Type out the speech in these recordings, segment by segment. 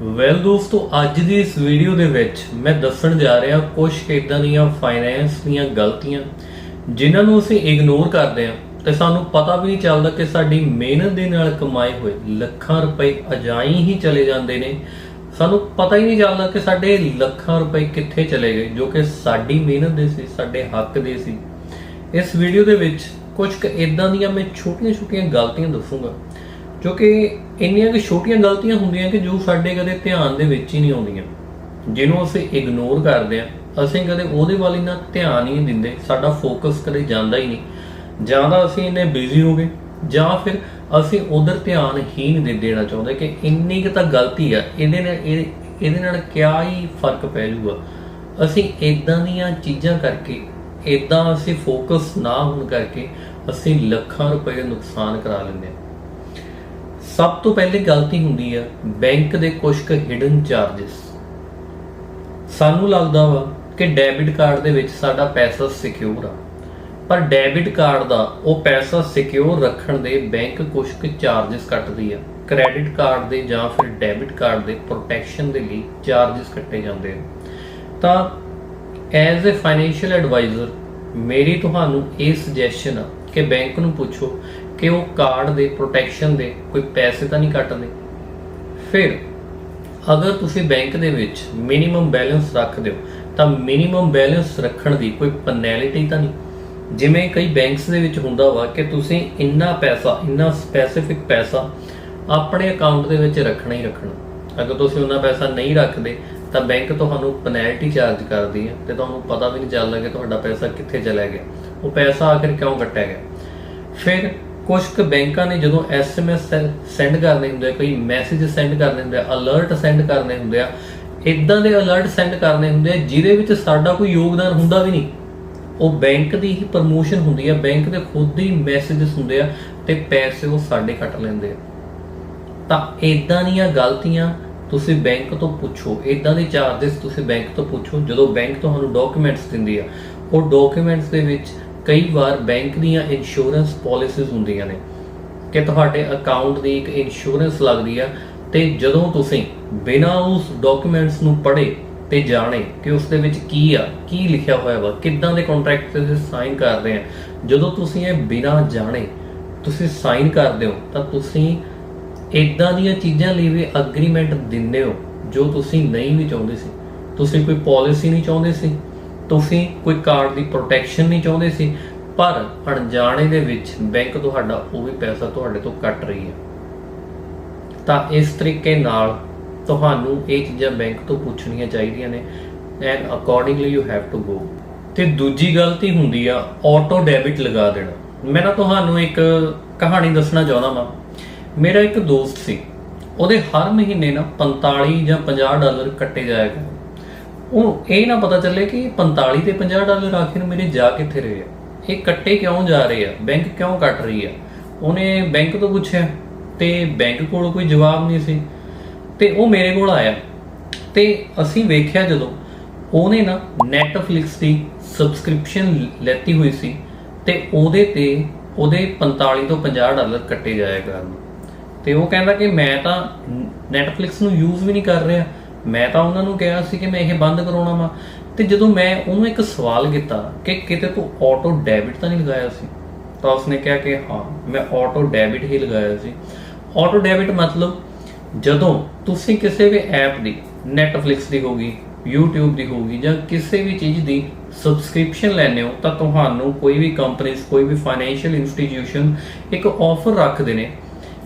Well ਦੋਸਤੋ, ਅੱਜ ਦੀ ਇਸ ਵੀਡੀਓ ਦੇ ਵਿੱਚ ਮੈਂ ਦੱਸਣ ਜਾ ਰਿਹਾ ਕੁਝ ਇਦਾਂ ਦੀਆਂ ਫਾਈਨੈਂਸ ਦੀਆਂ ਗਲਤੀਆਂ, ਜਿਨ੍ਹਾਂ ਨੂੰ ਅਸੀਂ ਇਗਨੋਰ ਕਰਦੇ ਹਾਂ ਤੇ ਸਾਨੂੰ ਪਤਾ ਵੀ ਨਹੀਂ ਚੱਲਦਾ ਕਿ ਸਾਡੀ ਮਿਹਨਤ ਦੇ ਨਾਲ ਕਮਾਏ ਹੋਏ ਲੱਖਾਂ ਰੁਪਏ ਅਜਾਈ ਹੀ ਚਲੇ ਜਾਂਦੇ ਨੇ। ਸਾਨੂੰ ਪਤਾ ਹੀ ਨਹੀਂ ਚੱਲਦਾ ਕਿ ਸਾਡੇ ਲੱਖਾਂ ਰੁਪਏ ਕਿੱਥੇ ਚਲੇ ਗਏ, ਜੋ ਕਿ ਸਾਡੀ ਮਿਹਨਤ ਦੇ ਸੀ, ਸਾਡੇ ਹੱਕ ਦੇ ਸੀ। ਇਸ ਵੀਡੀਓ ਦੇ ਵਿੱਚ ਕੁਝ ਕੁ ਇਦਾਂ ਦੀਆਂ ਮੈਂ ਛੋਟੀਆਂ-ਛੋਟੀਆਂ ਗਲਤੀਆਂ ਦੱਸੂਗਾ। ਕਿਉਂਕਿ ਇੰਨੀਆਂ ਕਿ ਛੋਟੀਆਂ ਗਲਤੀਆਂ ਹੁੰਦੀਆਂ ਕਿ ਜੋ ਸਾਡੇ ਕਦੇ ਧਿਆਨ ਦੇ ਵਿੱਚ ਹੀ ਨਹੀਂ ਆਉਂਦੀਆਂ। ਜਿਹਨੂੰ ਅਸੀਂ ਇਗਨੋਰ ਕਰਦੇ ਆ ਅਸੀਂ ਕਦੇ ਉਹਦੇ ਵੱਲ ਇੰਨਾ ਧਿਆਨ ਹੀ ਨਹੀਂ ਦਿੰਦੇ, ਸਾਡਾ ਫੋਕਸ ਕਦੇ ਜਾਂਦਾ ਹੀ ਨਹੀਂ। ਜਾਂ ਤਾਂ ਅਸੀਂ ਇੰਨੇ ਬਿਜ਼ੀ ਹੋ ਗਏ, ਜਾਂ ਫਿਰ ਅਸੀਂ ਉਧਰ ਧਿਆਨ ਹੀ ਨਹੀਂ ਦੇ ਦੇਣਾ ਚਾਹੁੰਦੇ ਕਿ ਇੰਨੀ ਕੁ ਤਾਂ ਗਲਤੀ ਆ, ਇਹਦੇ ਨਾਲ ਇਹ- ਇਹਦੇ ਨਾਲ ਕਿਆ ਹੀ ਫ਼ਰਕ ਪੈ ਜਾਊਗਾ। ਅਸੀਂ ਇਦਾਂ ਦੀਆਂ ਚੀਜ਼ਾਂ ਕਰਕੇ ਇਦਾਂ ਅਸੀਂ ਫੋਕਸ ਨਾ ਹੋਣ ਕਰਕੇ ਅਸੀਂ ਲੱਖਾਂ ਰੁਪਏ ਨੁਕਸਾਨ ਕਰਾ ਲੈਂਦੇ ਹਾਂ। ਸਭ ਤੋਂ ਪਹਿਲੀ ਗਲਤੀ ਹੁੰਦੀ ਆ, ਬੈਂਕ ਦੇ ਕੁਝ ਕੁ ਹਿਡਨ ਚਾਰजेस ਸਾਨੂੰ ਲੱਗਦਾ ਵਾ ਕਿ ਡੈਬਿਟ ਕਾਰਡ ਦੇ ਵਿੱਚ ਸਾਡਾ ਪੈਸਾ ਸਿਕਿਉਰ ਆ। ਪਰ ਡੈਬਿਟ ਕਾਰਡ ਦਾ ਉਹ ਪੈਸਾ ਸਿਕਿਉਰ ਰੱਖਣ ਦੇ ਬੈਂਕ ਕੁਝ ਕੁ ਚਾਰजेस ਕੱਟਦੀ ਆ। ਕ੍ਰੈਡਿਟ ਕਾਰਡ ਦੇ ਜਾਂ ਫਿਰ ਡੈਬਿਟ ਕਾਰਡ ਦੇ ਪ੍ਰੋਟੈਕਸ਼ਨ ਦੇ ਲਈ ਚਾਰजेस ਕੱਟੇ ਜਾਂਦੇ ਆ। ਤਾਂ ਐਜ਼ ਅ ਫਾਈਨੈਂਸ਼ੀਅਲ ਐਡਵਾਈਜ਼ਰ ਮੇਰੀ ਤੁਹਾਨੂੰ ਇਹ ਸੁਜੈਸ਼ਨ ਆ ਕਿ ਬੈਂਕ ਨੂੰ ਪੁੱਛੋ ਕਿ ਉਹ ਕਾਰਡ ਦੇ ਪ੍ਰੋਟੈਕਸ਼ਨ ਦੇ ਕੋਈ ਪੈਸੇ ਤਾਂ ਨਹੀਂ ਕੱਟਦੇ। ਫਿਰ ਅਗਰ ਤੁਸੀਂ ਬੈਂਕ ਦੇ ਵਿੱਚ ਮਿਨੀਮਮ ਬੈਲੈਂਸ ਰੱਖਦੇ ਹੋ ਤਾਂ ਮਿਨੀਮਮ ਬੈਲੈਂਸ ਰੱਖਣ ਦੀ ਕੋਈ ਪੈਨੈਲਿਟੀ ਤਾਂ ਨਹੀਂ। ਜਿਵੇਂ ਕਈ ਬੈਂਕਸ ਦੇ ਵਿੱਚ ਹੁੰਦਾ ਵਾ ਕਿ ਤੁਸੀਂ ਇੰਨਾ ਪੈਸਾ, ਇੰਨਾ ਸਪੈਸੀਫਿਕ ਪੈਸਾ ਆਪਣੇ ਅਕਾਊਂਟ ਦੇ ਵਿੱਚ ਰੱਖਣਾ ਹੀ ਰੱਖਣਾ। ਅਗਰ ਤੁਸੀਂ ਉਹਨਾਂ ਪੈਸਾ ਨਹੀਂ ਰੱਖਦੇ, ਤਾਂ ਬੈਂਕ ਤੁਹਾਨੂੰ ਪੈਨਲਟੀ ਚਾਰਜ ਕਰਦੀ ਹੈ ਤੇ ਤੁਹਾਨੂੰ ਪਤਾ ਵੀ ਨਹੀਂ ਚੱਲਦਾ ਕਿ ਤੁਹਾਡਾ ਪੈਸਾ ਕਿੱਥੇ ਚਲਾ ਗਿਆ। ਉਹ ਪੈਸਾ ਆਖਿਰ ਕਿਉਂ ਕੱਟਿਆ ਗਿਆ? ਫਿਰ ਕੁਝ ਕੁ ਬੈਂਕਾਂ ਨੇ ਜਦੋਂ ਐਸਐਮਐਸ ਸੈਂਡ ਕਰਨੇ ਹੁੰਦੇ ਆ, ਕੋਈ ਮੈਸੇਜ ਸੈਂਡ ਕਰਨੇ ਹੁੰਦੇ ਆ ਅਲਰਟ ਸੈਂਡ ਕਰਨੇ ਹੁੰਦੇ ਆ ਇਦਾਂ ਦੇ ਅਲਰਟ ਸੈਂਡ ਕਰਨੇ ਹੁੰਦੇ ਆ, ਜਿਹਦੇ ਵਿੱਚ ਸਾਡਾ ਕੋਈ ਯੋਗਦਾਨ ਹੁੰਦਾ ਵੀ ਨਹੀਂ। ਉਹ ਬੈਂਕ ਦੀ ਹੀ ਪ੍ਰਮੋਸ਼ਨ ਹੁੰਦੀ ਆ, ਬੈਂਕ ਦੇ ਖੁਦ ਹੀ ਮੈਸੇजेस ਹੁੰਦੇ ਆ ਤੇ ਪੈਸੇ ਉਹ ਸਾਡੇ ਕੱਟ ਲੈਂਦੇ ਆ। ਤਾਂ ਇਦਾਂ ਦੀਆਂ ਗਲਤੀਆਂ ਤੁਸੀਂ ਬੈਂਕ ਤੋਂ ਪੁੱਛੋ ਇਦਾਂ ਦੇ ਚਾਰजेस ਤੁਸੀਂ ਬੈਂਕ ਤੋਂ ਪੁੱਛੋ, ਜਦੋਂ ਬੈਂਕ ਤੁਹਾਨੂੰ ਡਾਕੂਮੈਂਟਸ ਦਿੰਦੀ ਆ, ਉਹ ਡਾਕੂਮੈਂਟਸ ਦੇ ਵਿੱਚ ਕਈ ਵਾਰ ਬੈਂਕ ਦੀਆਂ ਇੰਸ਼ੋਰੈਂਸ ਪਾਲਿਸੀਜ਼ ਹੁੰਦੀਆਂ ਨੇ ਕਿ ਤੁਹਾਡੇ ਅਕਾਊਂਟ ਦੀ ਇੱਕ ਇੰਸ਼ੋਰੈਂਸ ਲੱਗਦੀ ਆ ਤੇ ਜਦੋਂ ਤੁਸੀਂ ਬਿਨਾਂ ਉਸ ਡਾਕੂਮੈਂਟਸ ਨੂੰ ਪੜ੍ਹੇ ਤੇ ਜਾਣੇ ਕਿ ਉਸ ਦੇ ਵਿੱਚ ਕੀ ਆ, ਕੀ ਲਿਖਿਆ ਹੋਇਆ ਵਾ, ਕਿੱਦਾਂ ਦੇ ਕੰਟਰੈਕਟ ਤੇ ਸਾਈਨ ਕਰ ਰਹੇ ਆ, ਜਦੋਂ ਤੁਸੀਂ ਇਹ ਬਿਨਾਂ ਜਾਣੇ ਤੁਸੀਂ ਸਾਈਨ ਕਰਦੇ ਹੋ, ਤਾਂ ਤੁਸੀਂ ਇਦਾਂ ਦੀਆਂ ਚੀਜ਼ਾਂ ਲਈ ਵੀ ਐਗਰੀਮੈਂਟ ਦਿੰਦੇ ਹੋ ਜੋ ਤੁਸੀਂ ਨਹੀਂ ਵੀ ਚਾਹੁੰਦੇ ਸੀ। ਤੁਸੀਂ ਕੋਈ ਪਾਲਿਸੀ ਨਹੀਂ ਚਾਹੁੰਦੇ ਸੀ? ਤੁਸੀਂ ਕੋਈ ਕਾਰਡ ਦੀ ਪ੍ਰੋਟੈਕਸ਼ਨ ਨਹੀਂ ਚਾਹੁੰਦੇ ਸੀ, ਪਰ ਅਣਜਾਣੇ ਦੇ ਵਿੱਚ ਬੈਂਕ ਤੁਹਾਡਾ ਉਹ ਵੀ ਪੈਸਾ ਤੁਹਾਡੇ ਤੋਂ ਕੱਟ ਰਹੀ ਹੈ। ਤਾਂ ਇਸ ਤਰੀਕੇ ਨਾਲ ਤੁਹਾਨੂੰ ਇਹ ਚੀਜ਼ਾਂ ਬੈਂਕ ਤੋਂ ਪੁੱਛਣੀਆਂ ਚਾਹੀਦੀਆਂ ਨੇ and accordingly you have to go ਤੇ ਦੂਜੀ ਗਲਤੀ ਹੁੰਦੀ ਆ ਆਟੋ ਡੈਬਿਟ ਲਗਾ ਦੇਣਾ। ਮੈਂ ਨਾ ਤੁਹਾਨੂੰ ਇੱਕ ਕਹਾਣੀ ਦੱਸਣਾ ਚਾਹੁੰਦਾ ਵਾਂ। ਮੇਰਾ ਇੱਕ ਦੋਸਤ ਸੀ, ਉਹਦੇ ਹਰ ਮਹੀਨੇ ਨਾ 45 ਜਾਂ 50 ਡਾਲਰ ਕੱਟੇ ਜਾਇਆ ਕਰਦੇ ਉਹਨੂੰ ਇਹ ਨਾ ਪਤਾ ਚੱਲੇ ਕਿ 45 ਤੇ 50 ਡਾਲਰ ਆਖਿਰ ਮੇਰੇ ਜਾ ਕਿੱਥੇ ਰਹੇ ਆ? ਇਹ ਕੱਟੇ ਕਿਉਂ ਜਾ ਰਹੇ ਆ? ਬੈਂਕ ਕਿਉਂ ਕੱਟ ਰਹੀ ਆ? ਉਹਨੇ ਬੈਂਕ ਤੋਂ ਪੁੱਛਿਆ ਤੇ ਬੈਂਕ ਕੋਲ ਕੋਈ ਜਵਾਬ ਨਹੀਂ ਸੀ। ਤੇ ਉਹ ਮੇਰੇ ਕੋਲ ਆਇਆ। ਤੇ ਅਸੀਂ ਵੇਖਿਆ ਜਦੋਂ ਉਹਨੇ ਨਾ Netflix ਦੀ ਸਬਸਕ੍ਰਿਪਸ਼ਨ ਲੈਤੀ ਹੋਈ ਸੀ ਤੇ ਉਹਦੇ ਤੇ ਉਹਦੇ 45 ਤੋਂ 50 ਡਾਲਰ ਕੱਟੇ ਜਾਇਆ ਕਰਨ। ਤੇ ਉਹ ਕਹਿੰਦਾ ਕਿ ਮੈਂ ਤਾਂ Netflix ਨੂੰ ਯੂਜ਼ ਵੀ ਨਹੀਂ ਕਰ ਰਿਹਾ। ਮੈਂ ਤਾਂ ਉਹਨਾਂ ਨੂੰ ਕਿਹਾ ਸੀ ਕਿ ਮੈਂ ਇਹ ਬੰਦ ਕਰਾਉਣਾ ਵਾ। ਤੇ ਜਦੋਂ ਮੈਂ ਉਹਨੂੰ ਇੱਕ ਸਵਾਲ ਕੀਤਾ ਕਿ ਕਿਤੇ ਤੂੰ ਆਟੋ ਡੈਬਿਟ ਤਾਂ ਨਹੀਂ ਲਗਾਇਆ ਸੀ? ਤਾਂ ਉਸਨੇ ਕਿਹਾ ਕਿ ਹਾਂ, ਮੈਂ ਆਟੋ ਡੈਬਿਟ ਹੀ ਲਗਾਇਆ ਸੀ। ਆਟੋ ਡੈਬਿਟ ਮਤਲਬ ਜਦੋਂ ਤੁਸੀਂ ਕਿਸੇ ਵੀ ਐਪ ਦੀ, Netflix ਦੀ ਹੋਗੀ YouTube ਦੀ ਹੋਗੀ ਜਾਂ ਕਿਸੇ ਵੀ ਚੀਜ਼ ਦੀ ਸਬਸਕ੍ਰਿਪਸ਼ਨ ਲੈਣੇ ਹੋ, ਤਾਂ ਤੁਹਾਨੂੰ ਕੋਈ ਵੀ ਕੰਪਨੀਆਂ ਕੋਈ ਵੀ ਫਾਈਨੈਂਸ਼ੀਅਲ ਇੰਸਟੀਟਿਊਸ਼ਨ ਇੱਕ ਆਫਰ ਰੱਖਦੇ ਨੇ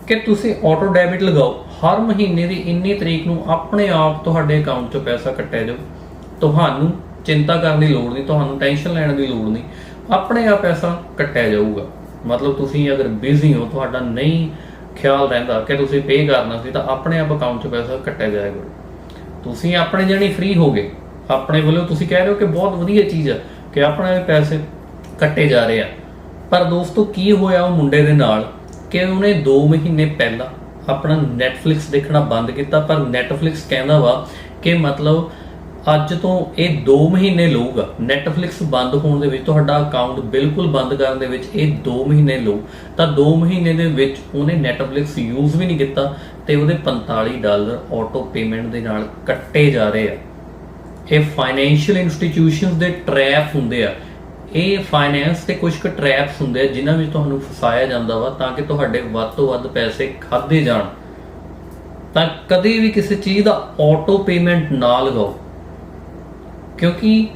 ਕਿ ਤੁਸੀਂ ਆਟੋ ਡੈਬਿਟ ਲਗਾਓ। ਹਰ ਮਹੀਨੇ ਦੀ ਇੰਨੀ ਤਰੀਕ ਨੂੰ ਆਪਣੇ ਆਪ ਤੁਹਾਡੇ ਅਕਾਊਂਟ 'ਚੋਂ ਪੈਸਾ ਕੱਟਿਆ ਜਾਊ। ਤੁਹਾਨੂੰ ਚਿੰਤਾ ਕਰਨ ਦੀ ਲੋੜ ਨਹੀਂ, ਤੁਹਾਨੂੰ ਟੈਨਸ਼ਨ ਲੈਣ ਦੀ ਲੋੜ ਨਹੀਂ। ਆਪਣੇ ਆਪ ਪੈਸਾ ਕੱਟਿਆ ਜਾਊਗਾ। ਮਤਲਬ ਤੁਸੀਂ ਅਗਰ ਬਿਜ਼ੀ ਹੋ, ਤੁਹਾਡਾ ਨਹੀਂ ਖਿਆਲ ਰਹਿੰਦਾ ਕਿ ਤੁਸੀਂ ਪੇ ਕਰਨਾ ਸੀ, ਤਾਂ ਆਪਣੇ ਆਪ ਅਕਾਊਂਟ 'ਚ ਪੈਸਾ ਕੱਟਿਆ ਜਾਏਗਾ ਤੁਸੀਂ ਆਪਣੇ ਜਣੀ ਫ੍ਰੀ ਹੋ ਗਏ। ਆਪਣੇ ਵੱਲੋਂ ਤੁਸੀਂ ਕਹਿ ਰਹੇ ਹੋ ਕਿ ਬਹੁਤ ਵਧੀਆ ਚੀਜ਼ ਆ ਕਿ ਆਪਣੇ ਪੈਸੇ ਕੱਟੇ ਜਾ ਰਹੇ ਆ। ਪਰ ਦੋਸਤੋ, ਕੀ ਹੋਇਆ ਉਹ ਮੁੰਡੇ ਦੇ ਨਾਲ ਕਿ ਉਹਨੇ 2 ਮਹੀਨੇ ਪਹਿਲਾਂ ਆਪਣਾ Netflix ਦੇਖਣਾ ਬੰਦ ਕੀਤਾ, ਪਰ Netflix ਕਹਿੰਦਾ ਵਾ ਕਿ ਮਤਲਬ ਅੱਜ ਤੋਂ ਇਹ 2 ਮਹੀਨੇ ਲਊਗਾ। Netflix ਬੰਦ ਹੋਣ ਦੇ ਵਿੱਚ ਤੁਹਾਡਾ ਅਕਾਊਂਟ ਬਿਲਕੁਲ ਬੰਦ ਕਰਨ ਦੇ ਵਿੱਚ ਇਹ 2 ਮਹੀਨੇ ਲਊ। ਤਾਂ 2 ਮਹੀਨੇ ਦੇ ਵਿੱਚ ਉਹਨੇ Netflix ਯੂਜ਼ ਵੀ ਨਹੀਂ ਕੀਤਾ ਤੇ ਉਹਦੇ 45 ਡਾਲਰ ਆਟੋ ਪੇਮੈਂਟ ਦੇ ਨਾਲ ਕੱਟੇ ਜਾ ਰਹੇ ਆ। ਇਹ ਫਾਈਨੈਂਸ਼ੀਅਲ ਇੰਸਟੀਟਿਊਸ਼ਨਸ ਦੇ ਟ੍ਰੈਪ ਹੁੰਦੇ ਆ। ਇਹ ਫਾਈਨੈਂਸ ਤੇ ਕੁਝ ਕੁ ਟ੍ਰੈਪਸ ਹੁੰਦੇ ਆ, ਜਿਨ੍ਹਾਂ ਵਿੱਚ ਤੁਹਾਨੂੰ ਫਸਾਇਆ ਜਾਂਦਾ ਵਾ ਤਾਂ ਕਿ ਤੁਹਾਡੇ ਵੱਧ ਤੋਂ ਵੱਧ ਪੈਸੇ ਖਾਦੇ ਜਾਣ। ਤਾਂ ਕਦੇ ਵੀ ਕਿਸੇ ਚੀਜ਼ ਦਾ ਆਟੋ ਪੇਮੈਂਟ ਨਾ ਲਗਾਓ। ਕਿਉਂਕਿ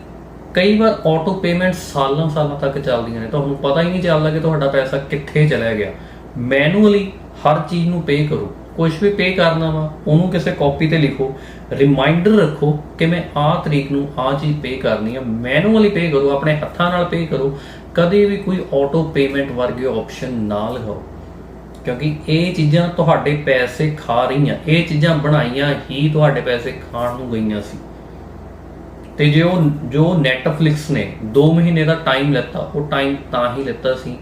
ਕਈ ਵਾਰ ਆਟੋ ਪੇਮੈਂਟ ਸਾਲਾਂ ਸਾਲਾਂ ਤੱਕ ਚੱਲਦੀਆਂ ਨੇ। ਤੁਹਾਨੂੰ ਪਤਾ ਹੀ ਨਹੀਂ ਚੱਲਦਾ ਕਿ ਤੁਹਾਡਾ ਪੈਸਾ ਕਿੱਥੇ ਚਲਾ ਗਿਆ। ਮੈਨੂਅਲੀ ਹਰ ਚੀਜ਼ ਨੂੰ ਪੇ ਕਰੋ। ਕੁਝ ਵੀ ਪੇ ਕਰਨਾ ਵਾ, ਉਹਨੂੰ ਕਿਸੇ ਕਾਪੀ ਤੇ ਲਿਖੋ। ਰਿਮਾਈਂਡਰ ਰੱਖੋ ਕਿ ਮੈਂ ਆਹ ਤਰੀਕ ਨੂੰ ਆਹ ਚੀਜ਼ ਪੇ ਕਰਨੀ ਆ। ਮੈਨੂਅਲੀ ਪੇ ਕਰੋ, ਆਪਣੇ ਹੱਥਾਂ ਨਾਲ ਪੇ ਕਰੋ। ਕਦੇ ਵੀ ਕੋਈ ਆਟੋ ਪੇਮੈਂਟ ਵਰਗੇ ਆਪਸ਼ਨ ਨਾ ਲਗਾਓ। ਕਿਉਂਕਿ ਇਹ ਚੀਜ਼ਾਂ ਤੁਹਾਡੇ ਪੈਸੇ ਖਾ ਰਹੀਆਂ। ਇਹ ਚੀਜ਼ਾਂ ਬਣਾਈਆਂ ਹੀ ਤੁਹਾਡੇ ਪੈਸੇ ਖਾਣ ਨੂੰ ਗਈਆਂ ਸੀ। ਤੇ ਜੇ ਉਹ, ਜੋ Netflix ਨੇ 2 ਮਹੀਨੇ ਦਾ ਟਾਈਮ ਲੈਤਾ, ਉਹ ਟਾਈਮ ਤਾਂ ਹੀ ਲੈਤਾ ਸੀ।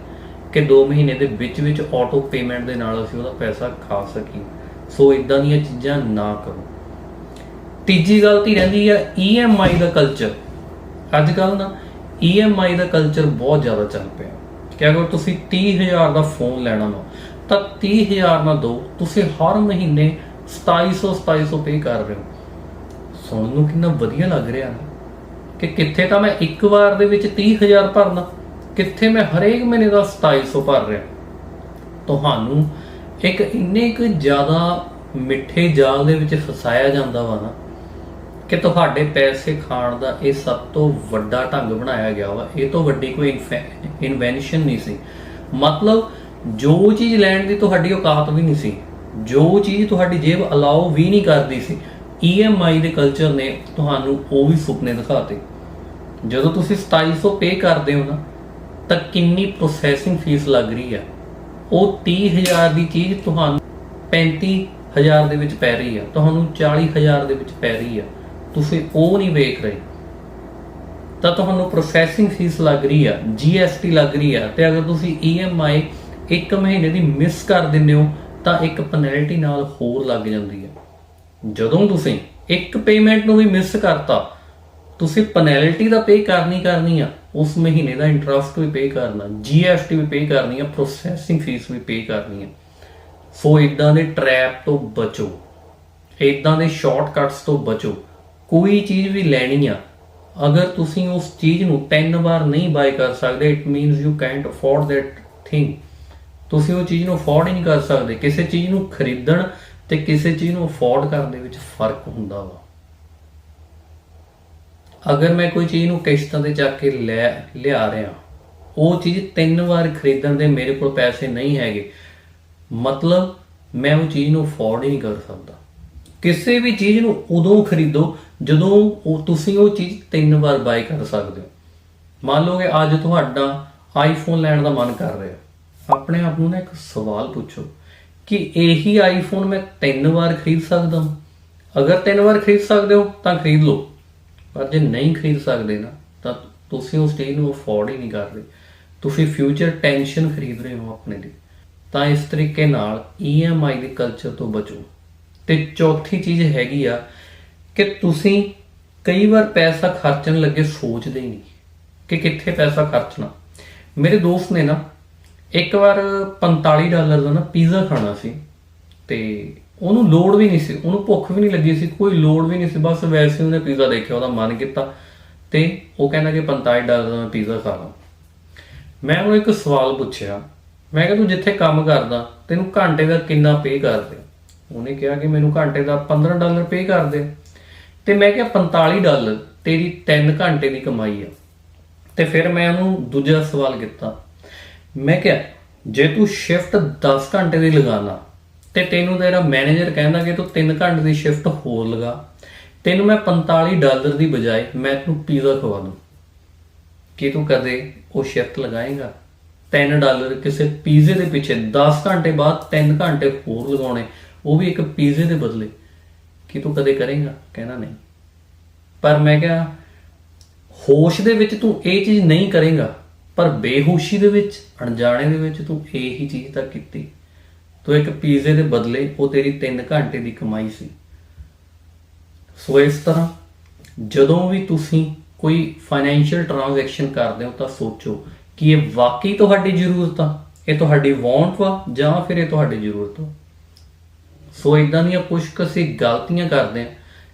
ਕਿ 2 ਮਹੀਨੇ ਦੇ ਵਿੱਚ ਵਿੱਚ ਆਟੋ ਪੇਮੈਂਟ ਦੇ ਨਾਲ ਅਸੀਂ ਉਹਦਾ ਪੈਸਾ ਖਾ ਸਕੀਏ। ਸੋ ਇਦਾਂ ਦੀਆਂ ਚੀਜ਼ਾਂ ਨਾ ਕਰੋ। ਤੀਜੀ ਗਲਤੀ ਰਹਿੰਦੀ ਹੈ EMI ਦਾ ਕਲਚਰ ਅੱਜ ਕੱਲ ਨਾ EMI ਦਾ ਕਲਚਰ ਬਹੁਤ ਜ਼ਿਆਦਾ ਚੱਲ ਪਿਆ। ਕਿ ਅਗਰ ਤੁਸੀਂ 30000 ਦਾ ਫੋਨ ਲੈਣਾ ਨਾ ਤਾਂ 30000 ਨਾ ਦੋ, ਤੁਸੀਂ ਹਰ ਮਹੀਨੇ 2700 2700 ਪੇ ਕਰ ਰਹੇ ਹੋ। ਸੁਣਨ ਨੂੰ ਕਿੰਨਾ ਵਧੀਆ ਲੱਗ ਰਿਹਾ ਨਾ। ਕਿ ਕਿੱਥੇ ਤਾਂ ਮੈਂ ਇੱਕ ਵਾਰ ਦੇ ਵਿੱਚ 30000 ਭਰਨਾ। ਕਿੱਥੇ ਮੈਂ ਹਰੇਕ ਮਹੀਨੇ ਦਾ 2700 ਭਰ ਰਿਹਾ। ਤੁਹਾਨੂੰ ਇੱਕ ਇੰਨੇ ਕੁ ਜ਼ਿਆਦਾ ਮਿੱਠੇ ਜਾਲ ਦੇ ਵਿੱਚ ਫਸਾਇਆ ਜਾਂਦਾ ਵਾ ਨਾ ਕਿ ਤੁਹਾਡੇ ਪੈਸੇ ਖਾਣ ਦਾ ਇਹ ਸਭ ਤੋਂ ਵੱਡਾ ਢੰਗ ਬਣਾਇਆ ਗਿਆ ਵਾ। ਇਹ ਤੋਂ ਵੱਡੀ ਕੋਈ ਇਨਵੈਂਸ਼ਨ ਨਹੀਂ ਸੀ। ਮਤਲਬ ਜੋ ਚੀਜ਼ ਲੈਣ ਦੀ ਤੁਹਾਡੀ ਔਕਾਤ ਵੀ ਨਹੀਂ ਸੀ। ਜੋ ਚੀਜ਼ ਤੁਹਾਡੀ ਜੇਬ ਅਲਾਉ ਵੀ ਨਹੀਂ ਕਰਦੀ ਸੀ। EMI ਦੇ ਕਲਚਰ ਨੇ ਤੁਹਾਨੂੰ ਉਹ ਵੀ ਸੁਪਨੇ ਦਿਖਾਤੇ। ਜਦੋਂ ਤੁਸੀਂ 2700 ਪੇ ਕਰਦੇ ਹੋ ਨਾ ਤਾਂ ਕਿੰਨੀ ਪ੍ਰੋਸੈਸਿੰਗ ਫੀਸ ਲੱਗ ਰਹੀ ਆ? ਉਹ 30000 ਦੀ ਚੀਜ਼ ਤੁਹਾਨੂੰ 35000 ਦੇ ਵਿੱਚ ਪੈ ਰਹੀ ਆ। ਤੁਹਾਨੂੰ 40000 ਦੇ ਵਿੱਚ ਪੈ ਰਹੀ ਆ। ਤੁਸੀਂ ਉਹ ਨਹੀਂ ਵੇਖ ਰਹੇ। ਤਾਂ ਤੁਹਾਨੂੰ ਪ੍ਰੋਸੈਸਿੰਗ ਫੀਸ ਲੱਗ ਰਹੀ ਆ GST ਲੱਗ ਰਹੀ ਆ। ਤੇ ਅਗਰ ਤੁਸੀਂ EMI ਇੱਕ ਮਹੀਨੇ ਦੀ ਮਿਸ ਕਰ ਦਿੰਦੇ ਹੋ, ਤਾਂ ਇੱਕ ਪੈਨਲਟੀ ਨਾਲ ਹੋਰ ਲੱਗ ਜਾਂਦੀ ਹੈ ਜਦੋਂ ਤੁਸੀਂ ਇੱਕ ਪੇਮੈਂਟ ਨੂੰ ਵੀ ਮਿਸ ਕਰਤਾ ਤੁਸੀਂ ਪੈਨਲਟੀ ਦਾ ਪੇ ਕਰਨੀ ਕਰਨੀ ਆ, ਉਸ ਮਹੀਨੇ ਦਾ ਇੰਟਰਸਟ ਵੀ ਪੇ ਕਰਨਾ GST ਵੀ ਪੇ ਕਰਨੀ ਆ ਪ੍ਰੋਸੈਸਿੰਗ ਫੀਸ ਵੀ ਪੇ ਕਰਨੀ ਆ। ਸੋ ਇਦਾਂ ਦੇ ਟ੍ਰੈਪ ਤੋਂ ਬਚੋ। ਇਦਾਂ ਦੇ ਸ਼ਾਰਟਕਟਸ ਤੋਂ ਬਚੋ। ਕੋਈ ਚੀਜ਼ ਵੀ ਲੈਣੀ ਆ, ਅਗਰ ਤੁਸੀਂ ਉਸ ਚੀਜ਼ ਨੂੰ ਤਿੰਨ ਵਾਰ ਨਹੀਂ ਬਾਈ ਕਰ ਸਕਦੇ it means you can't afford that thing ਤੁਸੀਂ ਉਹ ਚੀਜ਼ ਨੂੰ ਅਫੋਰਡ ਹੀ ਨਹੀਂ ਕਰ ਸਕਦੇ। ਕਿਸੇ ਚੀਜ਼ ਨੂੰ ਖਰੀਦਣ ਤੇ ਕਿਸੇ ਚੀਜ਼ ਨੂੰ ਅਫੋਰਡ ਕਰਨ ਦੇ ਵਿੱਚ ਫ਼ਰਕ ਹੁੰਦਾ ਵਾ। ਅਗਰ ਮੈਂ ਕੋਈ ਚੀਜ਼ ਨੂੰ ਕਿਸ਼ਤਾਂ ਤੇ ਚੱਕ ਕੇ ਲੈ ਲਿਆ ਰਿਹਾ, ਉਹ ਚੀਜ਼ ਤਿੰਨ ਵਾਰ ਖਰੀਦਣ ਦੇ ਮੇਰੇ ਕੋਲ ਪੈਸੇ ਨਹੀਂ ਹੈਗੇ। ਮਤਲਬ ਮੈਂ ਉਹ ਚੀਜ਼ ਨੂੰ ਅਫੋਰਡ ਨਹੀਂ ਕਰ ਸਕਦਾ। ਕਿਸੇ ਵੀ ਚੀਜ਼ ਨੂੰ ਉਦੋਂ ਖਰੀਦੋ ਜਦੋਂ ਉਹ ਤੁਸੀਂ ਉਹ ਚੀਜ਼ ਤਿੰਨ ਵਾਰ ਬਾਈ ਕਰ ਸਕਦੇ ਹੋ। ਮੰਨ ਲਓ ਕਿ ਅੱਜ ਤੁਹਾਡਾ ਆਈਫੋਨ ਲੈਣ ਦਾ ਮਨ ਕਰ ਰਿਹਾ। ਆਪਣੇ ਆਪ ਨੂੰ ਨਾ ਇੱਕ ਸਵਾਲ ਪੁੱਛੋ ਕਿ ਇਹੀ ਆਈਫੋਨ ਮੈਂ ਤਿੰਨ ਵਾਰ ਖਰੀਦ ਸਕਦਾ ਹਾਂ? ਅਗਰ ਤਿੰਨ ਵਾਰ ਖਰੀਦ ਸਕਦੇ ਹੋ, ਤਾਂ ਖਰੀਦ ਲਓ। ਪਰ ਜੇ ਨਹੀਂ ਖਰੀਦ ਸਕਦੇ ਨਾ, ਤਾਂ ਤੁਸੀਂ ਉਸ ਚੀਜ਼ ਨੂੰ ਅਫੋਰਡ ਹੀ ਨਹੀਂ ਕਰ ਰਹੇ। ਤੁਸੀਂ ਫਿਊਚਰ ਟੈਨਸ਼ਨ ਖਰੀਦ ਰਹੇ ਹੋ ਆਪਣੇ ਲਈ। ਤਾਂ ਇਸ ਤਰੀਕੇ ਨਾਲ EMI ਦੇ ਕਲਚਰ ਤੋਂ ਬਚੋ। ਤੇ ਚੌਥੀ ਚੀਜ਼ ਹੈਗੀ ਆ ਕਿ ਤੁਸੀਂ ਕਈ ਵਾਰ ਪੈਸਾ ਖਰਚਣ ਲੱਗੇ ਸੋਚਦੇ ਹੀ ਨਹੀਂ ਕਿ ਕਿੱਥੇ ਪੈਸਾ ਖਰਚਣਾ। ਮੇਰੇ ਦੋਸਤ ਨੇ ਨਾ ਇੱਕ ਵਾਰ 45 ਡਾਲਰ ਦਾ ਨਾ ਪੀਜ਼ਾ ਖਾਣਾ ਸੀ ਤੇ ਉਹਨੂੰ ਲੋੜ ਵੀ ਨਹੀਂ ਸੀ, ਉਹਨੂੰ ਭੁੱਖ ਵੀ ਨਹੀਂ ਲੱਗੀ ਸੀ, ਕੋਈ ਲੋੜ ਵੀ ਨਹੀਂ ਸੀ, ਬਸ ਵੈਸੇ ਉਹਨੇ ਪੀਜ਼ਾ ਦੇਖਿਆ, ਉਹਦਾ ਮਨ ਕੀਤਾ ਤੇ ਉਹ ਕਹਿੰਦਾ ਕਿ 45 ਡਾਲਰ ਦਾ ਮੈਂ ਪੀਜ਼ਾ ਖਾ ਲਾਂ। ਮੈਂ ਉਹਨੂੰ ਇੱਕ ਸਵਾਲ ਪੁੱਛਿਆ, ਮੈਂ ਕਿਹਾ ਤੂੰ ਜਿੱਥੇ ਕੰਮ ਕਰਦਾ, ਤੈਨੂੰ ਘੰਟੇ ਦਾ ਕਿੰਨਾ ਪੇ ਕਰਦੇ? ਉਹਨੇ ਕਿਹਾ ਕਿ ਮੈਨੂੰ ਘੰਟੇ ਦਾ 15 ਡਾਲਰ ਪੇ ਕਰਦੇ। ਤੇ ਮੈਂ ਕਿਹਾ 45 ਡਾਲਰ ਤੇਰੀ 3 ਘੰਟੇ ਦੀ ਕਮਾਈ ਆ। ਤੇ ਫਿਰ ਮੈਂ ਉਹਨੂੰ ਦੂਜਾ ਸਵਾਲ ਕੀਤਾ, ਮੈਂ ਕਿਹਾ ਜੇ ਤੂੰ ਸ਼ਿਫਟ 10 ਘੰਟੇ ਦੀ ਲਗਾਣਾ ਤੇ ਤੈਨੂੰ ਤੇਰਾ ਮੈਨੇਜਰ ਕਹਿੰਦਾ ਕਿ ਤੂੰ 3 ਘੰਟੇ ਦੀ ਸ਼ਿਫਟ ਹੋਰ ਲਗਾ। ਤੈਨੂੰ ਮੈਂ 45 ਡਾਲਰ ਦੀ ਬਜਾਏ ਮੈਂ ਤੈਨੂੰ ਪੀਜ਼ਾ ਖਵਾ ਦੂੰ। ਕੀ ਤੂੰ ਕਦੇ ਉਹ ਸ਼ਿਫਟ ਲਗਾਏਗਾ? 3 ਡਾਲਰ ਕਿਸੇ ਪੀਜ਼ੇ ਦੇ ਪਿੱਛੇ 10 ਘੰਟੇ ਬਾਅਦ 3 ਘੰਟੇ ਹੋਰ ਲਗਾਉਣੇ, ਉਹ ਵੀ ਇੱਕ ਪੀਜ਼ੇ ਦੇ ਬਦਲੇ। ਕੀ ਤੂੰ ਕਦੇ ਕਰੇਗਾ? ਕਹਿਣਾ ਨਹੀਂ। ਪਰ ਮੈਂ ਕਿਹਾ, ਹੋਸ਼ ਦੇ ਵਿੱਚ ਤੂੰ ਇਹ ਚੀਜ਼ ਨਹੀਂ ਕਰੇਗਾ, ਪਰ ਬੇਹੋਸ਼ੀ ਦੇ ਵਿੱਚ, ਅਣਜਾਣੇ ਦੇ ਵਿੱਚ ਤੂੰ ਇਹੀ ਚੀਜ਼ ਤਾਂ ਕੀਤੀ। ਤੂੰ ਇੱਕ ਪੀਜ਼ੇ ਦੇ ਬਦਲੇ ਉਹ ਤੇਰੀ 3 ਘੰਟੇ ਦੀ ਕਮਾਈ ਸੀ। ਸੋ ਇਸ ਤਰ੍ਹਾਂ ਜਦੋਂ ਵੀ ਤੁਸੀਂ ਕੋਈ ਫਾਈਨੈਂਸ਼ੀਅਲ ਟ੍ਰਾਂਜੈਕਸ਼ਨ ਕਰਦੇ ਹੋ ਤਾਂ ਸੋਚੋ ਕਿ ਇਹ ਵਾਕਈ ਤੁਹਾਡੀ ਜ਼ਰੂਰਤ ਆ, ਇਹ ਤੁਹਾਡੀ ਵਾਂਟ ਵਾ ਜਾਂ ਫਿਰ ਇਹ ਤੁਹਾਡੀ ਜ਼ਰੂਰਤ ਵਾ ਸੋ ਇਦਾਂ ਦੀਆਂ ਕੁਝ ਕੁ ਅਸੀਂ ਗਲਤੀਆਂ ਕਰਦੇ ਆ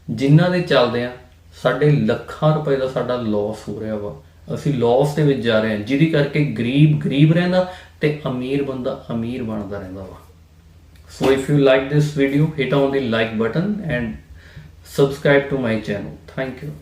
ਜਿਨ੍ਹਾਂ ਦੇ ਚੱਲਦੇ ਆ ਸਾਡੇ ਲੱਖਾਂ ਰੁਪਏ ਦਾ ਸਾਡਾ ਲਾਸ ਹੋ ਰਿਹਾ ਵਾ। ਅਸੀਂ ਲਾਸ ਦੇ ਵਿੱਚ ਜਾ ਰਹੇ ਹਾਂ, ਜਿਹਦੀ ਕਰਕੇ ਗਰੀਬ ਗਰੀਬ ਰਹਿੰਦਾ ਤੇ ਅਮੀਰ ਬੰਦਾ ਅਮੀਰ ਬਣਦਾ ਰਹਿੰਦਾ ਵਾ। So if you like this video, hit on the like button and subscribe to my channel. Thank you.